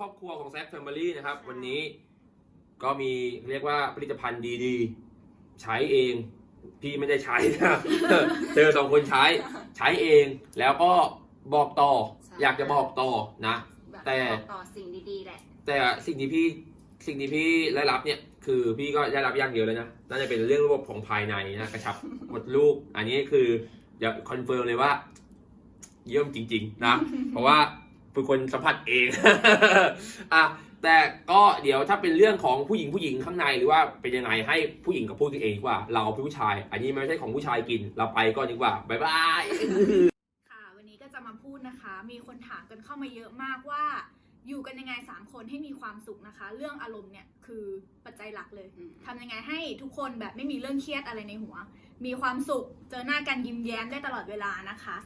ครอบครัวของแซ c แฟมิลี่นะครับ วันนี้ก็มีเรียกว่าผลิตภัณฑ์ดีๆ ใช้เอง พี่ไม่ได้ใช้นะเธอสองคนใช้ใช้เองแล้วก็บอกต่อใช่อยากจะบอกต่อนะแบบแต่ บอกต่อสิ่งดีๆแหละ แต่สิ่งที่พี่สิ่งที่พี่ได้รับเนี่ย คือพี่ก็ได้รับอย่างเดียวเลยนะน่าจะเป็นเรื่องระบบของภายในนะกระชับหมดลูก อันนี้คือเดี๋ยวคอนเฟิร์มเลยว่า เยี่ยมจริง ๆ นะ เพราะว่า เป็นคนสัมผัสเอง อะแต่ก็เดี๋ยวถ้าเป็นเรื่องของผู้หญิงผู้หญิงข้างในหรือว่าเป็นยังไงให้ผู้หญิงกับพูดกันเองดีกว่า เราเป็นผู้ชาย อันนี้ไม่ใช่ของผู้ชายกินเราไปก่อนดีกว่าบ๊ายบายค่ะ วันนี้ก็จะมาพูดนะคะ มีคนถามกันเข้ามาเยอะมากว่า อยู่กันยังไงสามคนให้มีความสุขนะคะ เรื่องอารมณ์เนี่ยคือปัจจัยหลักเลยอืมทำยังไงให้ทุกคนแบบไม่มีเรื่องเครียดอะไรในหัว มีความสุขเจอหน้ากันยิ้มแย้มได้ตลอดเวลานะคะ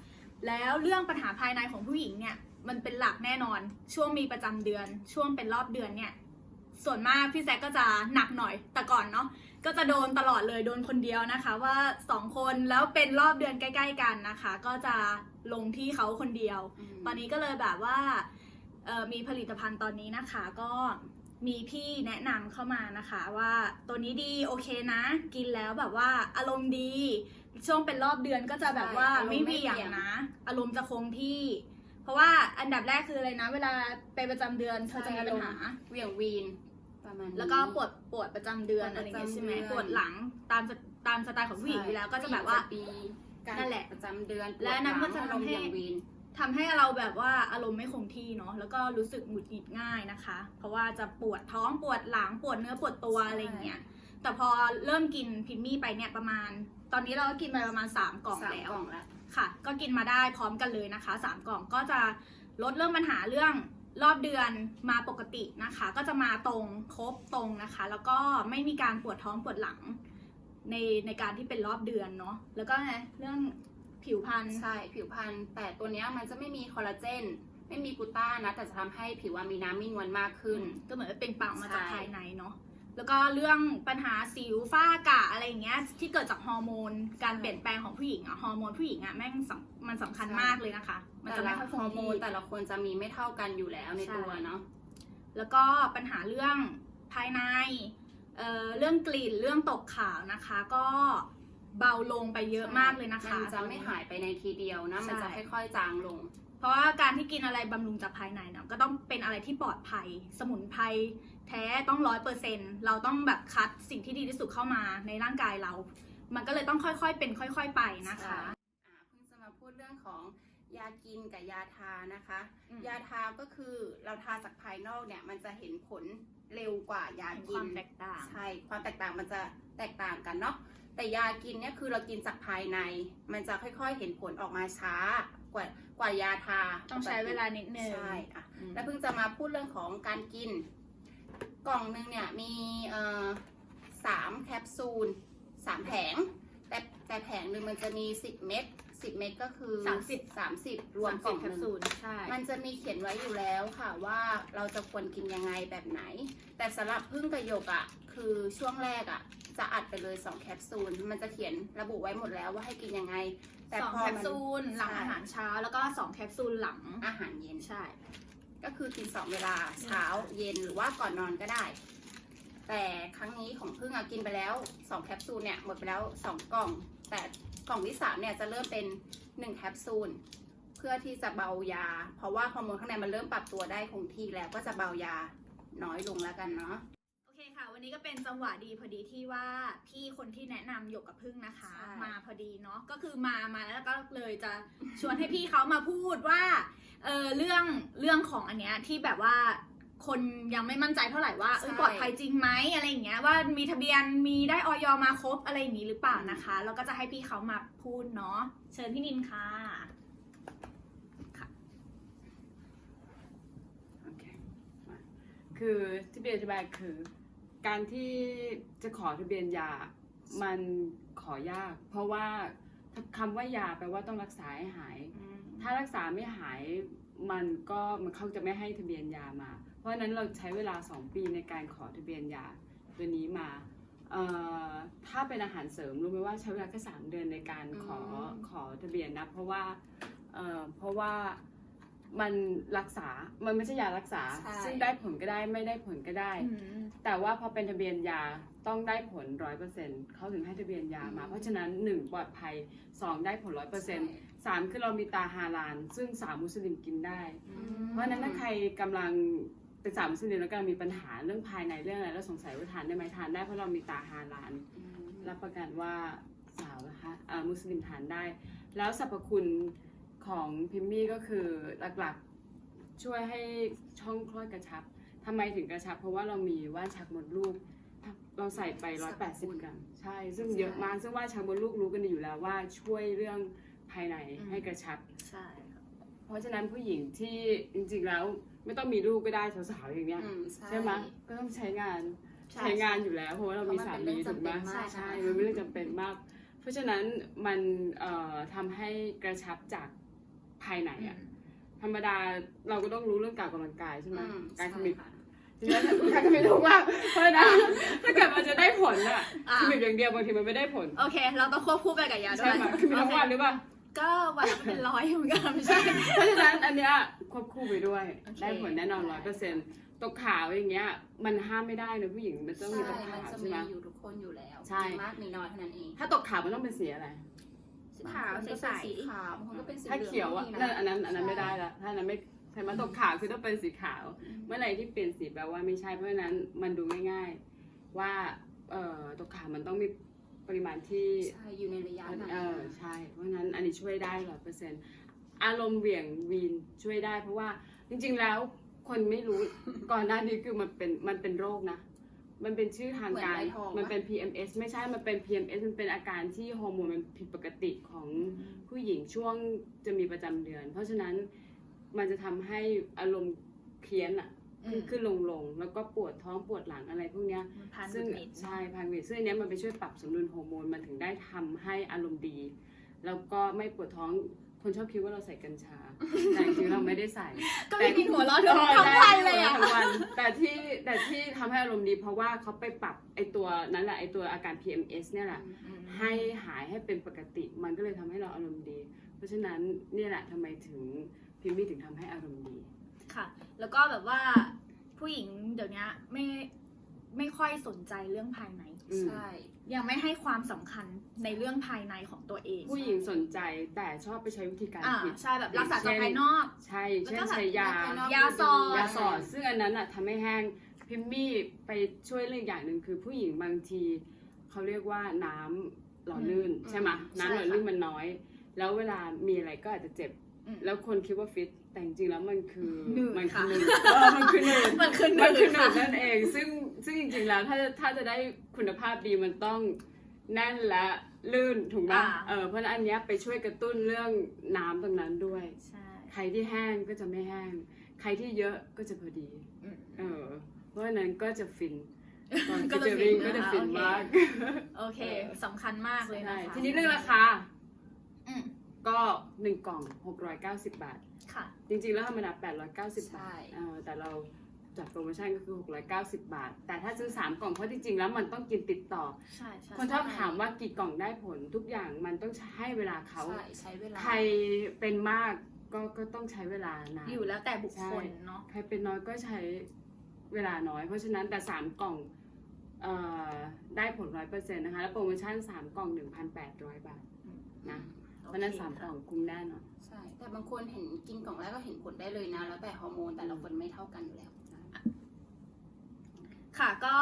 แล้วเรื่องปัญหาภายในของผู้หญิงเนี่ย มันเป็นหลักแน่นอน ช่วงมีประจำเดือน ช่วงเป็นรอบเดือนเนี่ย ส่วนมากพี่แซกก็จะหนักหน่อย แต่ก่อนเนาะ ก็จะโดนตลอดเลย โดนคนเดียวนะคะ ว่าสองคนแล้วเป็นรอบเดือนใกล้ ๆ กันนะคะ ก็จะลงที่เขาคนเดียว ตอนนี้ก็เลยแบบว่าเอ่อมีผลิตภัณฑ์ตอนนี้นะคะก็มีพี่แนะนำเข้ามานะคะว่าตัวนี้ดีโอเคนะ กินแล้วแบบว่าอารมณ์ดี ช่วงเป็นรอบเดือนก็จะแบบว่าใช่อารมณ์ไม่เหวี่ยงไม่เหวี่ยงนะ อารมณ์จะคงที่เพราะว่า อันดับแรกคืออะไรนะ เวลาไปประจำเดือนเธอจะมีปัญหา เหวี่ยงวีนประมาณนี้ แล้วก็ปวดปวดประจำเดือนปวดอะไรอย่างเงี้ยใช่ไหมประจำเดือน ปวดหลังตามสตามสไตล์ของผู้หญิงอยู่แล้วก็จะแบบว่า ปีการนั่นแหละประจำเดือนและนั่นก็จะปวดหลังทำให้อารมณ์เหวี่ยงวีน ทำให้เราแบบว่าอารมณ์ไม่คงที่เนาะแล้วก็รู้สึกหงุดหงิดง่ายนะคะ เพราะว่าจะปวดท้องปวดหลังปวดเนื้อปวดตัวใช่อะไรอย่างเงี้ยแต่พอเริ่มกินพิมมี่ไปเนี่ยประมาณ ตอนนี้เราก็กินไปประมาณ 3 กล่องสามแล้ว กล่องแล้วค่ะ ก็กินมาได้พร้อมกันเลยนะคะ 3 กล่องก็จะ ลดเรื่องปัญหาเรื่องรอบเดือนมาปกตินะคะ ก็จะมาตรงครบตรงนะคะ แล้วก็ไม่มีการปวดท้องปวดหลังในในการที่เป็นรอบเดือนเนาะแล้วก็ไงเรื่องผิวพรรณใช่ผิวพรรณแต่ตัวเนี้ยมันจะไม่มีคอลลาเจนไม่มีกลูต้านะ แต่จะทำให้ผิวอะมีน้ำมีนวลมากขึ้น ก็เหมือนว่าเป็นเปล่งมาจากใช่ภายในเนาะ แล้วก็เรื่องปัญหาสิวฝ้ากระอะไรอย่างเงี้ยที่เกิดจากฮอร์โมนการเปลี่ยนแปลงของผู้หญิงอะฮอร์โมนผู้หญิงอะแม่งสำมันสำคัญมากเลยนะคะ มันแต่จะละไม่ค่อยคฮองร์โมที่นแต่ละคนจะมีไม่เท่ากันอยู่แล้วในใช่ตัวเนาะแล้วก็ปัญหาเรื่องภายในเอ่อเรื่องกลิ่นเรื่องตกขาวนะคะ ก็เบาลงไปเยอะมากเลยนะคะ มันจะไม่หายไปในทีเดียวนะ มันจะใช่ ค่อยๆจางลงเพ ราะว่าการที่กินอะไรบำรุงจากภายในเนาะก็ต้องเป็นอะไรที่ปลอดภัย สมุนไพรแท้ต้องร้อยเปอร์เซ็นเราต้องแบบคัดสิ่งที่ดีที่สุดเข้ามาในร่างกายเรา มันก็เลยต้องค่อยๆเป็น ค่อย ๆ ไปนะคะอ่าเพิ่งจะมาพูดเรื่องของยากินกับยาทานะคะอืมยาทาก็คือเราทาจากภายนอกเนี่ยมันจะเห็นผลเร็วกว่ายาเห็นกิควานมแตกต่างใช่ความแตกต่างมันจะแตกต่างกันเนาะแต่ยากินเนี่ยคือเรากินจากภายใน มันจะค่อยๆเห็นผลออกมาช้า กว่ากว่ายาทาต้องใช้เวลานิดนึงใช่อะอืมแล้วเพิ่งจะมาพูดเรื่องของการกิน กล่องหนึ่งเนี่ยมีเอ่อสามแคปซูลสามแผง แต่แต่แผงหนึ่งมันจะมีสิบเม็ดสิบเม็ดก็คือสามสิบสามสิบรวมสามกล่สิอบงแคหปนึ่งซูลใช่มันจะมีเขียนไว้อยู่แล้วค่ะว่าเราจะควรกินยังไงแบบไหน แต่สำหรับพึ่งกระยกอะ่ะคือช่วงแรกอะ่ะ จะอัดไปเลยสองแคปซูล มันจะเขียนระบุไว้หมดแล้วว่าให้กินยังไง แต่สองพอแคปมันซูลหลังอาหารเช้าแล้วก็สองแคปซูลหลังอาหารเย็น ใช่ ก็คือกินสองเวลาเช้าเย็นหรือว่าก่อนนอนก็ได้ แต่ครั้งนี้ของพึ่งอะกินไปแล้วสองแคปซูลเนี่ยหมดไปแล้วสองกล่อง แต่กล่องที่สามเนี่ยจะเริ่มเป็นหนึ่งแคปซูล เพื่อที่จะเบายา เพราะว่าฮอร์โมนข้างในมันเริ่มปรับตัวได้คงที่แล้วก็จะเบายาน้อยลงแล้วกันเนาะโอเคค่ะ วันนี้ก็เป็นจังหวะดีพอดีที่ว่าพี่คนที่แนะนำหยกกับพึ่งนะคะ ใช่ มาพอดีเนาะก็คือมามาแล้วก็เลยจะชวนให้พี่เขามาพูดว่าเออเรื่องเรื่องของอันเนี้ยที่แบบว่าคนยังไม่มั่นใจเท่าไหร่ว่าเออปลอดภัยจริงไหมอะไรอย่างเงี้ยว่ามีทะเบียนมีได้ออยมาครบอะไรอย่างนี้หรือเปล่านะคะแล้วก็จะให้พี่เขามาพูดเนาะเชิญพี่นินค่ะ โอเคมาคือที่เบียร์อธิบายคือ การที่จะขอทะเบียนยา มันขอยาก เพราะว่าคำว่ายาแปลว่าต้องรักษาให้หาย ถ้ารักษาไม่หายมันก็มันเขาจะไม่ให้ทะเบียนยามา เพราะฉะนั้นเราใช้เวลา 2 ปีในการขอทะเบียนยาตัวนี้มาเอ่อถ้าเป็นอาหารเสริมรู้ไหมว่าใช้เวลาแค่สามเดือนในการขออืมขอทะเบียนนะเพราะว่าเอ่อเพราะว่า มันรักษา มันไม่ใช่ยารักษา ใช่ ซึ่งได้ผลก็ได้ไม่ได้ผลก็ได้อืมแต่ว่าพอเป็นทะเบียนยาต้องได้ผลร้อยเปอร์เซ็นเขาถึงให้ทะเบียนยามา เพราะฉะนั้นหนึ่งปลอดภัยสองได้ผลร้อยเปอร์เซ็นต์สามคือเรามีตาฮาลาลซึ่งสาวมุสลิมกินได้อืมเพราะฉะนั้นถ้าใครกำลังเป็นสาวมุสลิมแล้วกำลังมีปัญหาเรื่องภายในเรื่องอะไรแล้วสงสัยว่าทานได้ไหมทานได้เพราะเรามีตาฮาลาลอืมรับประกันว่าสาวนะคะอ่ามุสลิมทานได้ แล้วสรรพคุณ ของพิมมี่ก็คือหลักๆช่วยให้ช่องคลอดกระชับทำไมถึงกระชับ เพราะว่าเรามีว่านชักมดลูก เราใส่ไป 180 กรัม ใช่ ซึ่งเยอะมาก ซึ่งว่านชักมดลูกรู้กันอยู่แล้วว่าช่วยเรื่องภายในให้กระชับ ใช่ค่ะเพราะฉะนั้นผู้หญิงที่จริงๆแล้วไม่ต้องมีลูกก็ได้สาวๆอย่างเงี้ยอืมใช่ไหมก็ต้องใช้งานใช่ใช้งานอยู่แล้วเพราะว่าเรามีสามีเพราะมันเป็นถูกไหมเรื่องจำเป็นมากใช่มันเป็นเรื่องจำเป็นมาก เพราะฉะนั้นมันเอ่อทำให้กระชับจาก ภายในอะธรรมดาเราก็ต้องรู้เรื่องการออกกำลังกายใช่ไหมอืมการใช่ขมิบค่ะทีนี้การขมิบรู้ว่าเพราะฉะนั้นถ้าเกิดมันจะได้ผลอะอะขมิบอย่างเดียวบางทีมันไม่ได้ผลโอเค เราต้องควบคู่ไปกับยาด้ใช่วยไหมขมิบทั้งวันหรือเปล่าก็วันละเป็นร้อยเหมือนกันไม่ใช่เพราะฉะนั้นอันเนี้ยควบคู่ไปด้วยโอเคได้ผลแน่นอนร้อยเปอร์เซ็นต์ตกขาวอย่างเงี้ย มันห้ามไม่ได้นะผู้หญิงมันต้องมีตกใช่ขาวมันจะใช่มีไหมอยู่ทุกคนอยู่แล้วใช่มีมากมีน้อยเท่านั้นเองถ้าตกขาวมันต้องเป็นสีอะไรสี ขาวบงคนก็ใสเป็นสีขาวบางคนก็เป็นสีถ้าเขียวอะหลืงนั่นก็มีอันนั้นอันนั้นไม่ได้ละถ้าอันนั้นไม่ใช่ไหมตกขาวคือต้องเป็นสีขาว เมื่อไหร่ที่เปลี่ยนสีแปลว่าไม่ใช่เพราะฉะนั้นมันดูง่าย ๆ ว่าเอ่อตกขาวมันต้องมีปริมาณที่ใช่อยู่ในระยะไหนเออใช่เพราะฉะนั้นอันนี้ช่วยได้ร้อยเปอร์เซ็นต์อารมณ์เหวี่ยงวีนช่วยได้ เพราะว่าจริงๆแล้วคนไม่รู้ก่อนหน้านี้คือมันเป็นมันเป็นโรคนะ มันเป็นชื่อทางการ เหมือนใบทองปะ มันเป็น PMS ไม่ใช่ มันเป็น PMS มันเป็นอาการที่ฮอร์โมนมันผิดปกติของผู้หญิงช่วงจะมีประจำเดือน เพราะฉะนั้นมันจะทำให้อารมณ์เพี้ยนอะอืขึ้มนขึ้นลงลงแล้วก็ปวดท้องปวดหลังอะไรพวกเนี้ยมันพันซึ่งหมิดใช่พันวิตซึ่งอันเนี้ยมันไปช่วยปรับสมดุลฮอร์โมนมันถึงได้ทำให้อารมณ์ดี แล้วก็ไม่ปวดท้องคนชอบคิดว่าเราใส่กัญชา แต่จริงๆเราไม่ได้ใส่ ก็ไม่กินหัวเราะทั้งทั้งวันเลยอะทั้งวัน แต่ที่แต่ที่ทำให้อารมณ์ดีเพราะว่าเขาไปปรับไอตัวนั้นแหละไอตัวอาการ PMS เนี่ยแหละ ให้หายให้เป็นปกติ มันก็เลยทำให้เราอารมณ์ดี เพราะฉะนั้นเนี่ยแหละทำไมถึงพิมมี่ถึงทำให้อารมณ์ดี ค่ะ แล้วก็แบบว่าผู้หญิงเดี๋ยวนี้ไม่ ไม่ค่อยสนใจเรื่องภายใน อืมใช่ ยังไม่ให้ความสำคัญในเรื่องภายในของตัวเองผู้หญิงสนใจแต่ชอบไปใช้วิธีการอ่าผิด ใช่แบบรักษาจากภายนอก ใช่แล้วเช่นก็แบบใช้ยายาสอด ยาสอดซึ่งอันนั้นอะทำให้แห้งพิมมี่ไปช่วยเรื่องอีกอย่างหนึ่งคือผู้หญิงบางที เขาเรียกว่าน้ำหล่อลื่นอืมใช่ไหมใช่น้ำหล่อลื่นมันน้อย แล้วเวลามีอะไรก็อาจจะเจ็บอืม แล้วคนคิดว่าฟิตแต่จริงๆแล้วมันคือหนืดมัคืค่ะหนืดเออมันคือหนืดมันคือหมันคือหนึ่นืงดค่ะ นั่นเอง ซึ่งซึ่งจริงๆแล้วถ้าถ้าจะได้คุณภาพดีมันต้องแน่นและลื่นถูกไหมอ่า เออเพราะฉะนั้นอันเนี้ยไปช่วยกระตุ้นเรื่องน้ำตรงนั้นด้วย ใช่ ใครที่แห้งก็จะไม่แห้ง ใครที่เยอะก็จะพอดีอืมเออ เพราะฉะนั้นก็จะฟินตอนก็ที่จะจะฟิวิ่นงก็จะฟินอะมากโอเคสำคัญมากเลยใช่นะคะทีนี้เรื่องราคา อืม ก็หนึ่งกล่อง 690 บาท ค่ะ จริงๆ แล้วธรรมดา890 บาใช่ทเออแต่เราจัดโปรโมชั่นก็คือ 690 บาท แต่ถ้าซื้อ 3 กล่องเพราะจริงๆ แล้วมันต้องกินติดต่อ ใช่ใช่คนชอบถามว่ากี่กล่องได้ผลทุกอย่างมันต้องให้เวลาเขา ใช่ใช้เวลา ใครเป็นมากก็ก็ต้องใช้เวลานาน อยู่แล้วแต่บุคคลใช่เนาะ ใครเป็นน้อยก็ใช้เวลาน้อย เพราะฉะนั้นแต่ 3 กล่องเอ่อได้ผลร้อยเปอร์เซ็นต์นะคะ แล้วโปรโมชั่น 3 กล่อง 1,800 บาทนะ เพราะฉะนั้นโอเคสามกค่ะล่องคุ้มแน่นอนใช่ แต่บางคนเห็นกินกล่องแรกก็เห็นผลได้เลยนะ แล้วแต่ฮอร์โมนแต่ละคนไม่เท่ากันอยู่แล้ว ค่ะก็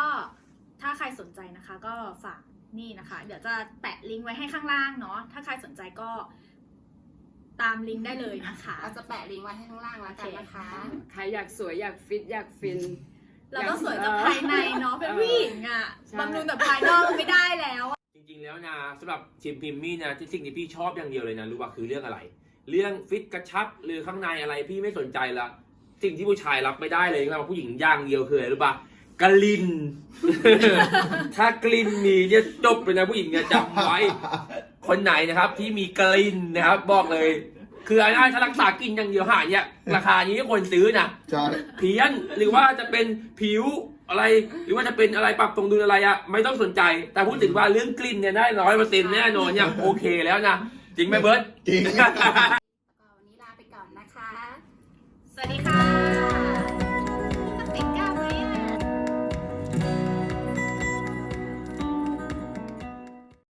ถ้าใครสนใจนะคะ ก็ฝากนี่นะคะ เดี๋ยวจะแปะลิงก์ไว้ให้ข้างล่างเนาะถ้าใครสนใจก็ตามลิงก์ได้เลยนะคะ เราจะแปะลิงก์ไว้ให้ข้างล่างแล้วกันนะคะ ใครอยากสวยอยากฟิตอยากฟิน เราต้องสวยจากภายในเนาะเป็นผู้หญิงอะใช่ บำรุงแต่ภายนอกไม่ได้แล้ว จริงๆแล้วนะสำหรับทีมพิมมี่นะที่สิ่งที่พี่ชอบอย่างเดียวเลยนะรู้ป่ะคือเรื่องอะไร เรื่องฟิตกระชับหรือข้างในอะไรพี่ไม่สนใจละสิ่งที่ผู้ชายรับไม่ได้เลยนะผู้หญิงอย่างเดียวคืออะไรรู้ป่ะกลิ่น ถ้ากลิ่นมีเนี่ยจบเลยนะผู้หญิงเนี่ยจำไว้ คนไหนนะครับที่มีกลิ่นนะครับบอกเลย คืออันนั้นถ้ารักษากลิ่นอย่างเดียวหายเนี่ยราคานี้ไม่ควรซื้อนะใช่ เพี้ยนหรือว่าจะเป็นผิว อะไรหรือว่าจะเป็นอะไรปรับตรงดุลอะไรอะไม่ต้องสนใจ แต่พูดถึงว่าเรื่องกลิ่นเนี่ยได้ร้อยเปอร์เซ็นต์แน่นอนเนี่ยโอเคแล้วนะจริงไหมเบิร์ต จริงแล้วก็วันนี้ลาไปก่อนนะคะวัสดีค่ะ